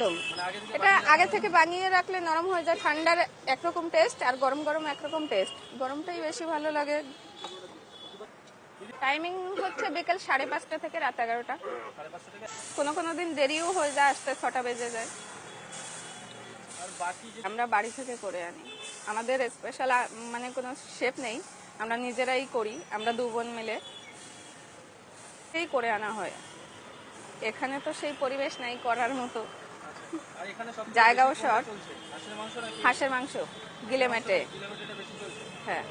একদম। এটা আগে থেকে বানিয়ে রাখলে নরম হয়ে যায়, ঠান্ডার একরকম টেস্ট আর গরম গরম একরকম টেস্ট গরমটাই বেশি ভালো লাগে। টাইমিং হচ্ছে বিকেল সাড়ে পাঁচটা থেকে রাত এগারোটা। কোনো কোনো দিন দেরিও হয়ে যায়, আসতে ছটা বেজে যায়। আমরা বাড়ি থেকে করে আনি। আমাদের স্পেশাল মানে কোনো শেপ নেই। আমরা নিজেরাই করি, আমরা দু বোন মিলে। সেই করে আনা হয়। এখানে তো সেই পরিবেশ নাই করার মতো। জায়গাও শর্ট। হাঁসের মাংস নাকি হাঁসের মাংস গিলে মেটে। কিলোমিটারটা বেশি চলছে হ্যাঁ।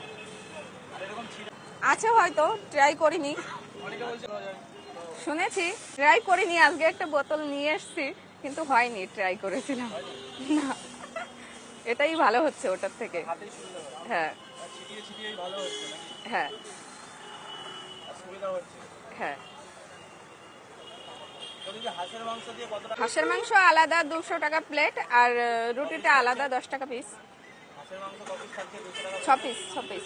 আছে হয়তো ট্রাই করিনি। শুনেছি ট্রাই করিনি আজকে একটা বোতল নিয়ে এসেছি কিন্তু হয়নি ট্রাই করেছিলাম। না। এটাই ভালো হচ্ছে ওটার থেকে। হ্যাঁ। হ্যাঁ। হ্যাঁ আর সুবিধা হচ্ছে হ্যাঁ ওদিকে হাঁসের মাংস আলাদা দুশো টাকা প্লেট আর রুটিটা আলাদা দশ টাকা পিস ছ পিস ছ পিস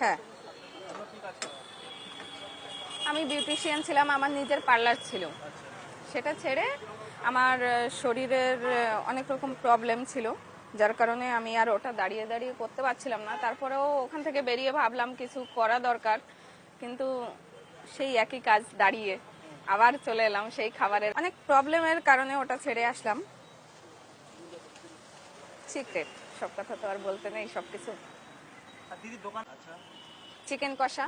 হ্যাঁ? আমি বিউটিশিয়ান ছিলাম, আমার নিজের পার্লার ছিল। সেটা ছেড়ে আমার শরীরের অনেক রকম প্রবলেম ছিল। যার কারণে আমি আর ওটা দাঁড়িয়ে দাঁড়িয়ে করতে পারছিলাম না। তারপরেও ওখান থেকে বেরিয়ে ভাবলাম কিছু করা দরকার কিন্তু সেই একই কাজ দাঁড়িয়ে আবার চলে এলাম সেই খাবারের। অনেক প্রবলেমের কারণে ওটা ছেড়ে আসলাম। সিক্রেট সব কথা তো আর বলতে নেই দোকান আচ্ছা। চিকেন কষা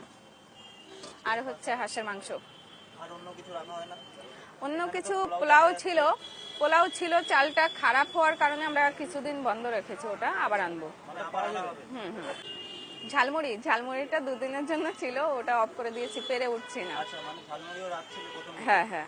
আর হচ্ছে হাঁসের মাংস। কিছু অন্য কিছু পোলাও ছিল পোলাও ছিল চালটা খারাপ হওয়ার কারণে আমরা কিছুদিন বন্ধ রেখেছি ওটা আবার আনব। হুম হুম। ঝালমুড়ি ঝালমুড়িটা দুদিনের জন্য ছিল ওটা অফ করে দিয়েছি পেরে উঠছি না। আচ্ছা মানে হ্যাঁ হ্যাঁ।